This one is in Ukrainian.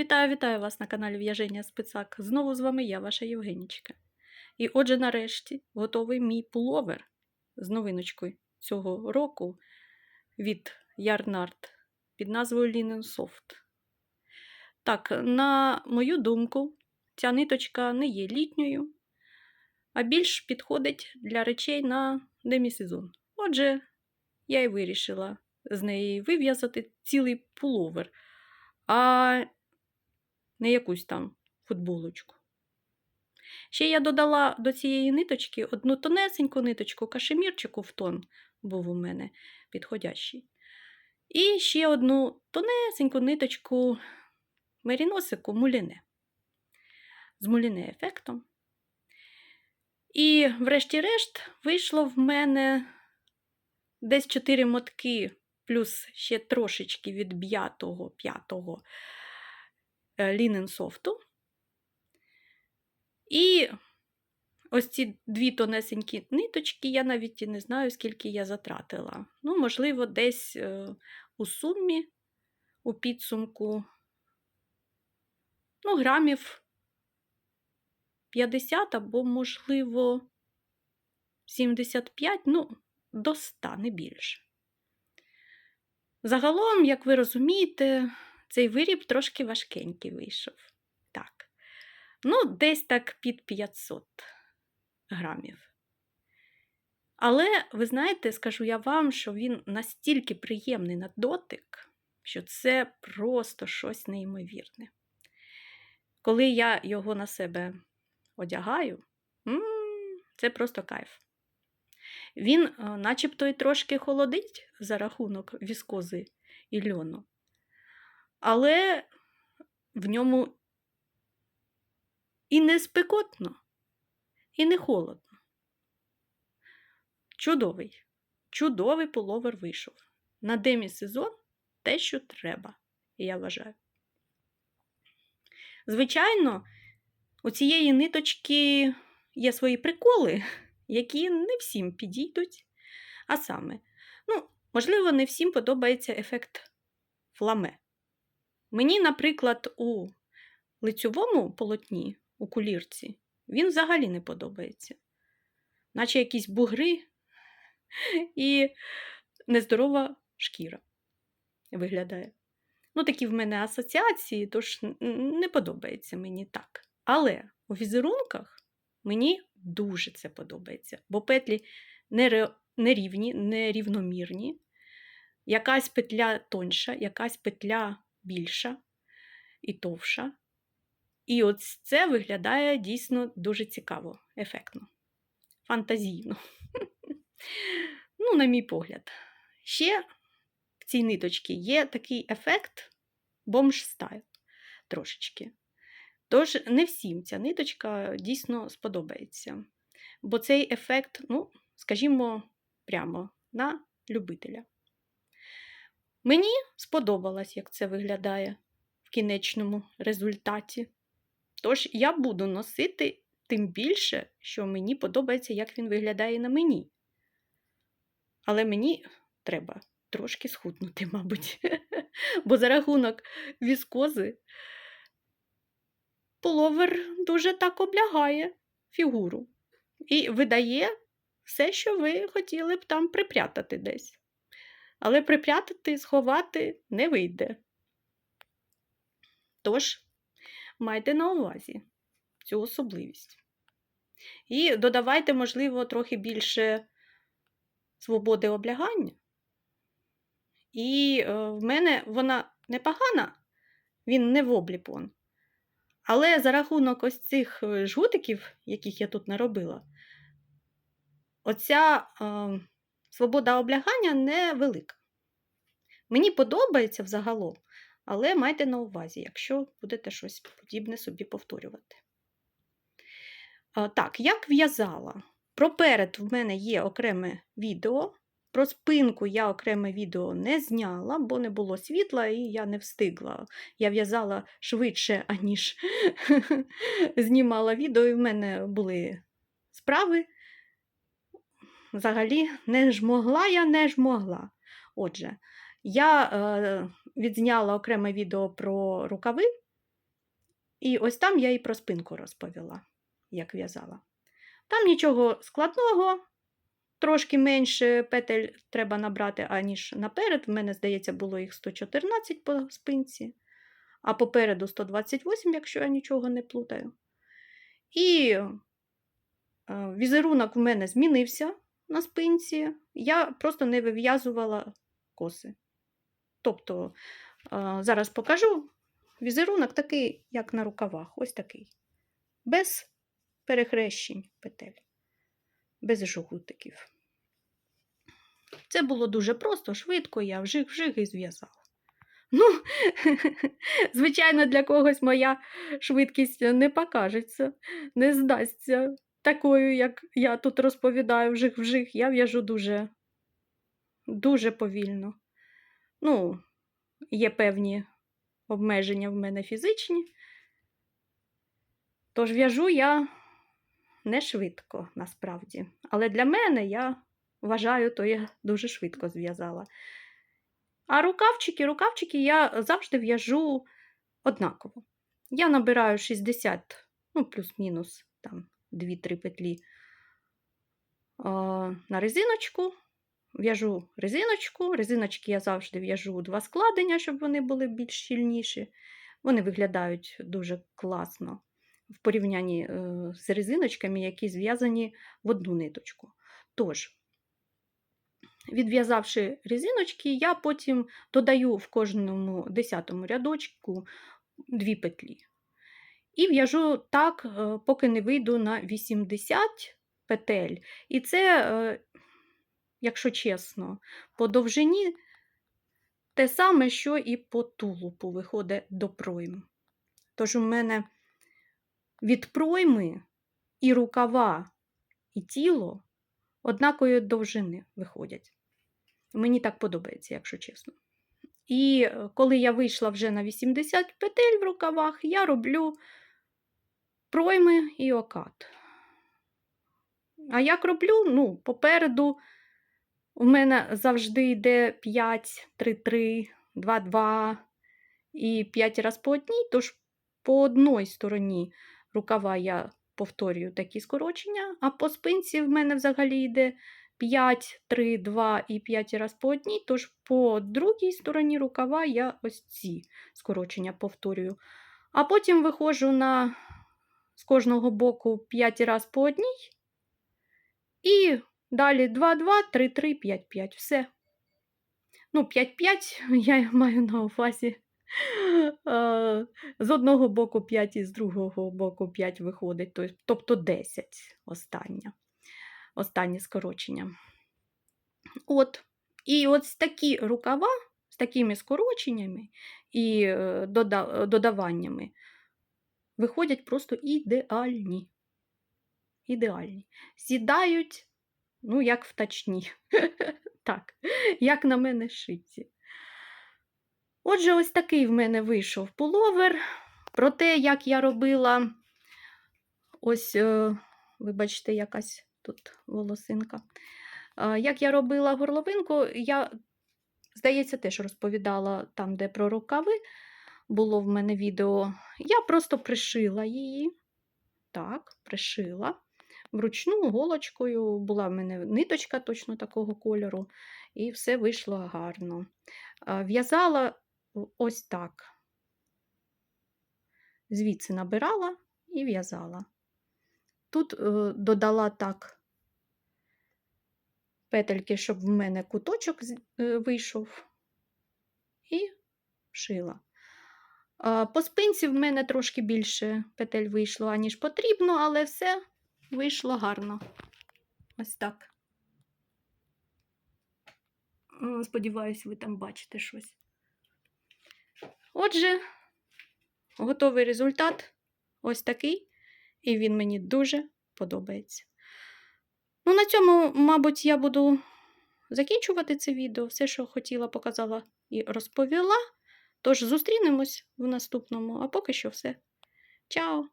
Вітаю, вітаю вас на каналі В'яження Спицак. Знову з вами я, ваша Євгенічка. І отже, нарешті, готовий мій пуловер з новиночкою цього року від Yarnart під назвою Linen Soft. Так, на мою думку, ця ниточка не є літньою, а більш підходить для речей на демісезон. Отже, я і вирішила з неї вив'язати цілий пуловер. А не якусь там футболочку. Ще я додала до цієї ниточки одну тонесеньку ниточку кашемірчику в тон був у мене підходящий. І ще одну тонесеньку ниточку меріносику муліне. З муліне ефектом. І, врешті-решт, вийшло в мене десь 4 мотки, плюс ще трошечки від п'ятого п'ятого лінен софту. І ось ці дві тонесенькі ниточки, я навіть і не знаю, скільки я затратила. Ну, можливо, десь е, у сумі, у підсумку, ну, грамів 50 або, можливо, 75, ну, до 100, не більше. Загалом, як ви розумієте, цей виріб трошки важкенький вийшов. Так. Ну, десь так під 500 грамів. Але, ви знаєте, скажу я вам, що він настільки приємний на дотик, що це просто щось неймовірне. Коли я його на себе одягаю, це просто кайф. Він, е, начебто, і трошки холодить за рахунок віскози і льону але в ньому і не спекотно, і не холодно. Чудовий, чудовий половер вийшов. На демі-сезон те, що треба, я вважаю. Звичайно, у цієї ниточки є свої приколи, які не всім підійдуть. А саме, ну, можливо, не всім подобається ефект фламе. Мені, наприклад, у лицьовому полотні, у кулірці, він взагалі не подобається. Наче якісь бугри і нездорова шкіра виглядає. Ну, такі в мене асоціації, тож не подобається мені так. Але у візерунках мені дуже це подобається, бо петлі нерівні, нерівномірні, якась петля тонша, якась петля більша і товша. І от це виглядає дійсно дуже цікаво, ефектно, фантазійно. Ну, на мій погляд. Ще в цій ниточці є такий ефект бомж стайл трошечки. Тож, не всім ця ниточка дійсно сподобається. Бо цей ефект, ну, скажімо, прямо на любителя. Мені сподобалось, як це виглядає в кінечному результаті. Тож я буду носити тим більше, що мені подобається, як він виглядає на мені. Але мені треба трошки схуднути, мабуть. Бо за рахунок віскози половер дуже так облягає фігуру і видає все, що ви хотіли б там припрятати десь але припрятати, сховати не вийде. Тож, майте на увазі цю особливість. І додавайте, можливо, трохи більше свободи облягання. І е, в мене вона непогана, він не в обліпон. Але за рахунок ось цих е, жгутиків, яких я тут наробила, оця е, свобода облягання невелика. Мені подобається взагалом, але майте на увазі, якщо будете щось подібне собі повторювати. Так, як в'язала? Про перед в мене є окреме відео. Про спинку я окреме відео не зняла, бо не було світла, і я не встигла. Я в'язала швидше, аніж знімала відео, і в мене були справи взагалі не ж могла я не ж могла. Отже, я е, відзняла окреме відео про рукави, І ось там я і про спинку розповіла, як в'язала. Там нічого складного, трошки менше петель треба набрати, аніж наперед. В мене, здається, було їх 114 по спинці, а попереду 128, якщо я нічого не плутаю. І е, візерунок в мене змінився на спинці. Я просто не вив'язувала коси. Тобто, зараз покажу візерунок такий, як на рукавах. Ось такий. Без перехрещень петель, без жгутиків. Це було дуже просто, швидко, я вжиг-вжиг і зв'язала. Ну, звичайно, для когось моя швидкість не покажеться, не здасться такою, як я тут розповідаю вжиг-вжиг. Я в'яжу дуже, дуже повільно. Ну, є певні обмеження в мене фізичні. Тож в'яжу я не швидко, насправді. Але для мене я вважаю, то я дуже швидко зв'язала. А рукавчики, рукавчики я завжди в'яжу однаково. Я набираю 60, ну, плюс-мінус там 2-3 петлі а, на резиночку. В'яжу резиночку. Резиночки я завжди в'яжу два складення, щоб вони були більш щільніші. Вони виглядають дуже класно в порівнянні е, з резиночками, які зв'язані в одну ниточку. Тож, відв'язавши резиночки, я потім додаю в кожному десятому рядочку дві петлі. І в'яжу так, е, поки не вийду на 80 петель. І це, е, якщо чесно, по довжині те саме, що і по тулупу виходить до пройм. Тож у мене від пройми і рукава, і тіло однакової довжини виходять. Мені так подобається, якщо чесно. І е, коли я вийшла вже на 80 петель в рукавах, я роблю пройми і окат. А як роблю? Ну, попереду у мене завжди йде 5, 3, 3, 2, 2 і 5 раз по одній, тож по одній стороні рукава я повторюю такі скорочення, а по спинці в мене взагалі йде 5, 3, 2 і 5 раз по одній, тож по другій стороні рукава я ось ці скорочення повторюю. А потім виходжу на з кожного боку 5 раз по одній. І далі 2, 2, 3, 3, 5, 5. Все. Ну, 5, 5 я маю на увазі. З одного боку 5 і з другого боку 5 виходить, тобто 10 остання, останнє скорочення. От. І от такі рукава, з такими скороченнями і е, додаваннями виходять просто ідеальні. Ідеальні. Сідають, ну, як втачні. Так, як на мене шиті. Отже, ось такий в мене вийшов пуловер. Про те, як я робила, ось, е, вибачте, якась тут волосинка. Як я робила горловинку, я, здається, теж розповідала там, де про рукави було в мене відео. Я просто пришила її. Так, пришила. Вручну голочкою була в мене ниточка точно такого кольору, і все вийшло гарно. В'язала ось так. Звідси набирала і в'язала. Тут е, додала так петельки, щоб в мене куточок е, вийшов, і шила. По спинці в мене трошки більше петель вийшло, аніж потрібно, але все вийшло гарно. Ось так. Е, Сподіваюсь, ви там бачите щось. Отже, готовий результат ось такий, і він мені дуже подобається. Ну, на цьому, мабуть, я буду закінчувати це відео. Все, що хотіла, показала і розповіла. Тож зустрінемось в наступному, а поки що все. Чао!